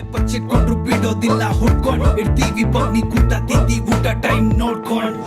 ಬಚ್ಚಿಟ್ಕೊಂಡ್ರು ಬಿಡೋದಿಲ್ಲ ಹುಡ್ಕೊಂಡ್ ಇರ್ತೀವಿ ಬನ್ನಿ ಕೂತ ತಿಂದಿ ಊಟ ಟೈಮ್ ನೋಡ್ಕೊಂಡ್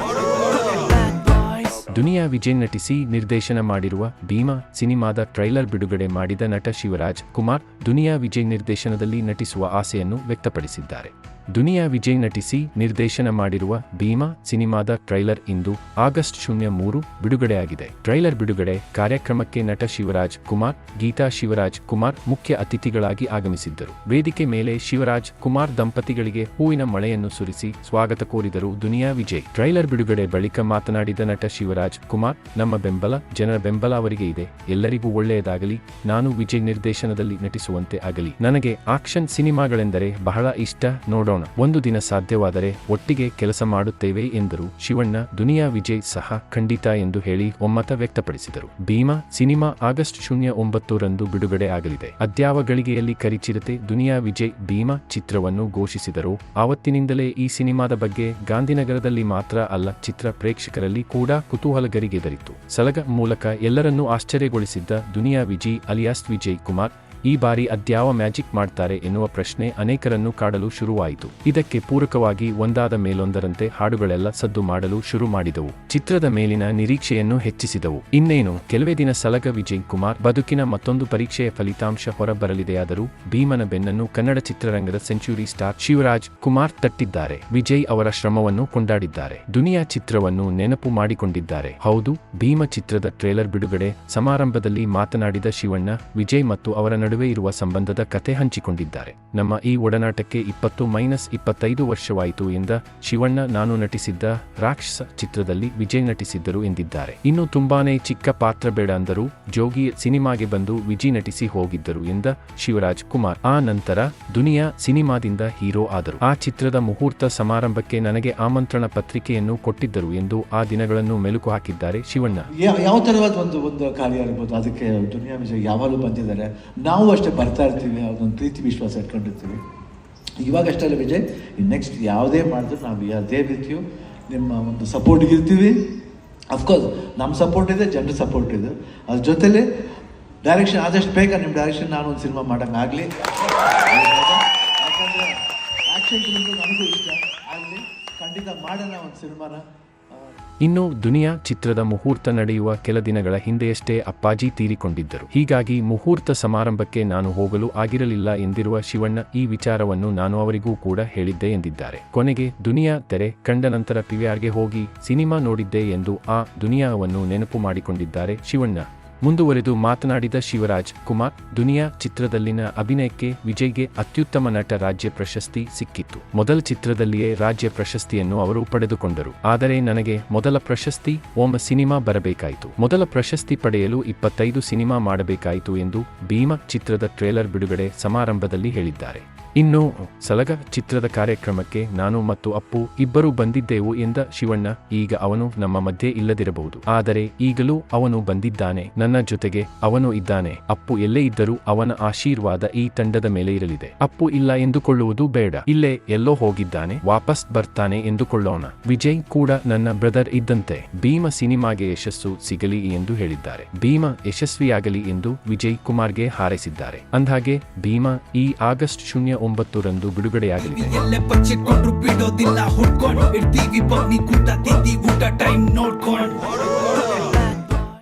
ದುನಿಯಾ ವಿಜಯ್ ನಟಿಸಿ ನಿರ್ದೇಶನ ಮಾಡಿರುವ ಭೀಮಾ ಸಿನಿಮಾದ ಟ್ರೈಲರ್ ಬಿಡುಗಡೆ ಮಾಡಿದ ನಟ ಶಿವರಾಜ್ ಕುಮಾರ್ ದುನಿಯಾ ವಿಜಯ್ ನಿರ್ದೇಶನದಲ್ಲಿ ನಟಿಸುವ ಆಸೆಯನ್ನು ವ್ಯಕ್ತಪಡಿಸಿದ್ದಾರೆ. ದುನಿಯಾ ವಿಜಯ್ ನಟಿಸಿ ನಿರ್ದೇಶನ ಮಾಡಿರುವ ಭೀಮಾ ಸಿನಿಮಾದ ಟ್ರೈಲರ್ ಇಂದು ಆಗಸ್ಟ್ ಶೂನ್ಯ ಮೂರು ಬಿಡುಗಡೆಯಾಗಿದೆ. ಟ್ರೈಲರ್ ಬಿಡುಗಡೆ ಕಾರ್ಯಕ್ರಮಕ್ಕೆ ನಟ ಶಿವರಾಜ್ ಕುಮಾರ್, ಗೀತಾ ಶಿವರಾಜ್ ಕುಮಾರ್ ಮುಖ್ಯ ಅತಿಥಿಗಳಾಗಿ ಆಗಮಿಸಿದ್ದರು. ವೇದಿಕೆ ಮೇಲೆ ಶಿವರಾಜ್ ಕುಮಾರ್ ದಂಪತಿಗಳಿಗೆ ಹೂವಿನ ಮಳೆಯನ್ನು ಸುರಿಸಿ ಸ್ವಾಗತ ಕೋರಿದರು ದುನಿಯಾ ವಿಜಯ್. ಟ್ರೈಲರ್ ಬಿಡುಗಡೆ ಬಳಿಕ ಮಾತನಾಡಿದ ನಟ ಶಿವರಾಜ್ ಕುಮಾರ್, ನಮ್ಮ ಬೆಂಬಲ, ಜನರ ಬೆಂಬಲ ಅವರಿಗೆ ಇದೆ, ಎಲ್ಲರಿಗೂ ಒಳ್ಳೆಯದಾಗಲಿ, ನಾನು ವಿಜಯ್ ನಿರ್ದೇಶನದಲ್ಲಿ ನಟಿಸುವಂತೆ ಆಗಲಿ. ನನಗೆ ಆಕ್ಷನ್ ಸಿನಿಮಾಗಳೆಂದರೆ ಬಹಳ ಇಷ್ಟ, ನೋಡೋಣ. ಒಂದು ದಿನ ಸಾಧ್ಯವಾದರೆ ಒಟ್ಟಿಗೆ ಕೆಲಸ ಮಾಡುತ್ತೇವೆ ಎಂದರು. ಶಿವಣ್ಣ, ದುನಿಯಾ ವಿಜಯ್ ಸಹ ಖಂಡಿತ ಎಂದು ಹೇಳಿ ಒಮ್ಮತ ವ್ಯಕ್ತಪಡಿಸಿದರು. ಭೀಮಾ, ಸಿನಿಮಾ ಆಗಸ್ಟ್ ಶೂನ್ಯ ಒಂಬತ್ತರಂದು ಬಿಡುಗಡೆ ಆಗಲಿದೆ. ಅದ್ಯಾವ ಗಳಿಗೆಯಲ್ಲಿ ಕರಿಚಿರತೆ, ದುನಿಯಾ ವಿಜಯ್, ಭೀಮಾ ಚಿತ್ರವನ್ನು ಘೋಷಿಸಿದರು. ಆವತ್ತಿನಿಂದಲೇ ಈ ಸಿನಿಮಾದ ಬಗ್ಗೆ ಗಾಂಧಿನಗರದಲ್ಲಿ ಮಾತ್ರ ಅಲ್ಲ, ಚಿತ್ರ ಪ್ರೇಕ್ಷಕರಲ್ಲಿ ಕೂಡ ಕುತೂಹಲಗರಿಗೆದರಿತು ಸಲಗ ಮೂಲಕ ಎಲ್ಲರನ್ನೂ ಆಶ್ಚರ್ಯಗೊಳಿಸಿದ್ದ ದುನಿಯಾ ವಿಜಯ್, ಅಲಿಯಾಸ್ ವಿಜಯ್ ಕುಮಾರ್ ಈ ಬಾರಿ ಅದ್ಯಾವ ಮ್ಯಾಜಿಕ್ ಮಾಡ್ತಾರೆ ಎನ್ನುವ ಪ್ರಶ್ನೆ ಅನೇಕರನ್ನು ಕಾಡಲು ಶುರುವಾಯಿತು. ಇದಕ್ಕೆ ಪೂರಕವಾಗಿ ಒಂದಾದ ಮೇಲೊಂದರಂತೆ ಹಾಡುಗಳೆಲ್ಲ ಸದ್ದು ಮಾಡಲು ಶುರು ಮಾಡಿದವು. ಚಿತ್ರದ ಮೇಲಿನ ನಿರೀಕ್ಷೆಯನ್ನು ಹೆಚ್ಚಿಸಿದವು. ಇನ್ನೇನು, ಕೆಲವೇ ದಿನ ಸಲಗ ವಿಜಯ್ ಕುಮಾರ್ ಬದುಕಿನ ಮತ್ತೊಂದು ಪರೀಕ್ಷೆಯ ಫಲಿತಾಂಶ ಹೊರಬರಲಿದೆಯಾದರೂ ಭೀಮನ ಬೆನ್ನನ್ನು ಕನ್ನಡ ಚಿತ್ರರಂಗದ ಸೆಂಚುರಿ ಸ್ಟಾರ್ ಶಿವರಾಜ್ ಕುಮಾರ್ ತಟ್ಟಿದ್ದಾರೆ. ವಿಜಯ್ ಅವರ ಶ್ರಮವನ್ನು ಕೊಂಡಾಡಿದ್ದಾರೆ. ದುನಿಯಾ ಚಿತ್ರವನ್ನು ನೆನಪು ಮಾಡಿಕೊಂಡಿದ್ದಾರೆ. ಹೌದು, ಭೀಮ ಚಿತ್ರದ ಟ್ರೇಲರ್ ಬಿಡುಗಡೆ ಸಮಾರಂಭದಲ್ಲಿ ಮಾತನಾಡಿದ ಶಿವಣ್ಣ, ವಿಜಯ್ ಮತ್ತು ಅವರ ನಡುವೆ ಇರುವ ಸಂಬಂಧದ ಕತೆ ಹಂಚಿಕೊಂಡಿದ್ದಾರೆ. ನಮ್ಮ ಈ ಒಡನಾಟಕ್ಕೆ ಇಪ್ಪತ್ತು ಮೈನಸ್ ಇಪ್ಪತ್ತೈದು ವರ್ಷವಾಯಿತು ಎಂದ ಶಿವಣ್ಣ ನಾನು ನಟಿಸಿದ್ದ ರಾಕ್ಷಸ ಚಿತ್ರದಲ್ಲಿ ವಿಜಯ್ ನಟಿಸಿದ್ದರು ಎಂದಿದ್ದಾರೆ. ಇನ್ನು ತುಂಬಾನೇ ಚಿಕ್ಕ ಪಾತ್ರ ಬೇಡ ಅಂದರು ಜೋಗಿ ಸಿನಿಮಾಗೆ ಬಂದು ವಿಜಯ್ ನಟಿಸಿ ಹೋಗಿದ್ದರು ಎಂದ ಶಿವರಾಜ್ ಕುಮಾರ್. ಆ ನಂತರ ದುನಿಯಾ ಸಿನಿಮಾದಿಂದ ಹೀರೋ ಆದರು. ಆ ಚಿತ್ರದ ಮುಹೂರ್ತ ಸಮಾರಂಭಕ್ಕೆ ನನಗೆ ಆಮಂತ್ರಣ ಪತ್ರಿಕೆಯನ್ನು ಕೊಟ್ಟಿದ್ದರು ಎಂದು ಆ ದಿನಗಳನ್ನು ಮೆಲುಕು ಹಾಕಿದ್ದಾರೆ ಶಿವಣ್ಣ. ಯಾವ ತರವಾದ ಒಂದು ಒಂದು ಕಾರ್ಯ ಇರ್ಬೋದು ಅದಕ್ಕೆ ದುನಿಯಾ ವಿಜಯ್ ಯಾವಾಗಲೂ ಬಂದಿದ್ದಾರೆ. ನಾವು ಅಷ್ಟೇ ಬರ್ತಾ ಇರ್ತೀವಿ ಅದೊಂದು ಪ್ರೀತಿ ವಿಶ್ವಾಸ ಇಟ್ಕೊಂಡಿರ್ತೀವಿ. ಇವಾಗಷ್ಟೇ ಅಲ್ಲ ವಿಜಯ್ ನೆಕ್ಸ್ಟ್ ಯಾವುದೇ ಮಾಡಿದ್ರು ನಾವು ಅದೇ ರೀತಿಯು ನಿಮ್ಮ ಒಂದು ಸಪೋರ್ಟ್ಗೆ ಇರ್ತೀವಿ. ಅಫ್ಕೋರ್ಸ್ ನಮ್ಮ ಸಪೋರ್ಟ್ ಇದೆ, ಜನರ ಸಪೋರ್ಟ್ ಇದೆ. ಅದ್ರ ಜೊತೆಲಿ ಡೈರೆಕ್ಷನ್ ಆದಷ್ಟು ಬೇಗ ನಿಮ್ಮ ಡೈರೆಕ್ಷನ್ ನಾನು ಒಂದು ಸಿನಿಮಾ ಮಾಡೋಂಗಾಗಲಿ ಯಾಕಂದರೆ ಆ್ಯಕ್ಷನ್ ಫಿಲ್ಮ್ ನನಗೂ ಇಷ್ಟ. ಆಗಲಿ, ಖಂಡಿತ ಮಾಡೋಣ ಒಂದು ಸಿನಿಮಾನ ಇನ್ನು ದುನಿಯಾ ಚಿತ್ರದ ಮುಹೂರ್ತ ನಡೆಯುವ ಕೆಲ ದಿನಗಳ ಹಿಂದೆಯಷ್ಟೇ ಅಪ್ಪಾಜಿ ತೀರಿಕೊಂಡಿದ್ದರು. ಹೀಗಾಗಿ ಮುಹೂರ್ತ ಸಮಾರಂಭಕ್ಕೆ ನಾನು ಹೋಗಲು ಆಗಿರಲಿಲ್ಲ ಎಂದಿರುವ ಶಿವಣ್ಣ ಈ ವಿಚಾರವನ್ನು ನಾನು ಅವರಿಗೂ ಕೂಡ ಹೇಳಿದ್ದೆ ಎಂದಿದ್ದಾರೆ. ಕೊನೆಗೆ ದುನಿಯಾ ತೆರೆ ಕಂಡ ನಂತರ ಪಿವಿಆರ್ಗೆ ಹೋಗಿ ಸಿನಿಮಾ ನೋಡಿದ್ದೆ ಎಂದು ಆ ದುನಿಯಾವನ್ನು ನೆನಪು ಮಾಡಿಕೊಂಡಿದ್ದಾರೆ ಶಿವಣ್ಣ. ಮುಂದುವರೆದು ಮಾತನಾಡಿದ ಶಿವರಾಜ್ ಕುಮಾರ್, ದುನಿಯಾ ಚಿತ್ರದಲ್ಲಿನ ಅಭಿನಯಕ್ಕೆ ವಿಜಯ್ಗೆ ಅತ್ಯುತ್ತಮ ನಟ ರಾಜ್ಯ ಪ್ರಶಸ್ತಿ ಸಿಕ್ಕಿತ್ತು. ಮೊದಲ ಚಿತ್ರದಲ್ಲಿಯೇ ರಾಜ್ಯ ಪ್ರಶಸ್ತಿಯನ್ನು ಅವರು ಪಡೆದುಕೊಂಡರು. ಆದರೆ ನನಗೆ ಮೊದಲ ಪ್ರಶಸ್ತಿ ಓಮ ಸಿನಿಮಾ ಬರಬೇಕಾಯಿತು. ಮೊದಲ ಪ್ರಶಸ್ತಿ ಪಡೆಯಲು ಇಪ್ಪತ್ತೈದು ಸಿನಿಮಾ ಮಾಡಬೇಕಾಯಿತು ಎಂದು ಭೀಮ ಚಿತ್ರದ ಟ್ರೇಲರ್ ಬಿಡುಗಡೆ ಸಮಾರಂಭದಲ್ಲಿ ಹೇಳಿದ್ದಾರೆ. ಇನ್ನು ಸಲಗ ಚಿತ್ರದ ಕಾರ್ಯಕ್ರಮಕ್ಕೆ ನಾನು ಮತ್ತು ಅಪ್ಪು ಇಬ್ಬರು ಬಂದಿದ್ದೆವು ಎಂದ ಶಿವಣ್ಣ, ಈಗ ಅವನು ನಮ್ಮ ಮಧ್ಯೆ ಇಲ್ಲದಿರಬಹುದು. ಆದರೆ ಈಗಲೂ ಅವನು ಬಂದಿದ್ದಾನೆ, ನನ್ನ ಜೊತೆಗೆ ಅವನು ಇದ್ದಾನೆ. ಅಪ್ಪು ಎಲ್ಲೇ ಇದ್ದರೂ ಅವನ ಆಶೀರ್ವಾದ ಈ ತಂಡದ ಮೇಲೆ ಇರಲಿದೆ. ಅಪ್ಪು ಇಲ್ಲ ಎಂದುಕೊಳ್ಳುವುದು ಬೇಡ. ಇಲ್ಲೇ ಎಲ್ಲೋ ಹೋಗಿದ್ದಾನೆ, ವಾಪಸ್ ಬರ್ತಾನೆ ಎಂದುಕೊಳ್ಳೋಣ. ವಿಜಯ್ ಕೂಡ ನನ್ನ ಬ್ರದರ್ ಇದ್ದಂತೆ. ಭೀಮ ಸಿನಿಮಾಗೆ ಯಶಸ್ಸು ಸಿಗಲಿ ಎಂದು ಹೇಳಿದ್ದಾರೆ. ಭೀಮ ಯಶಸ್ವಿಯಾಗಲಿ ಎಂದು ವಿಜಯ್ ಕುಮಾರ್ಗೆ ಹಾರೈಸಿದ್ದಾರೆ. ಅಂದ್ಹಾಗೆ ಭೀಮ ಈ ಆಗಸ್ಟ್ ಶೂನ್ಯ ಒಂಬತ್ತರಂದು ಬಿಡುಗಡೆಯಾಗಲಿದೆ. ಬಿಡೋದಿಲ್ಲ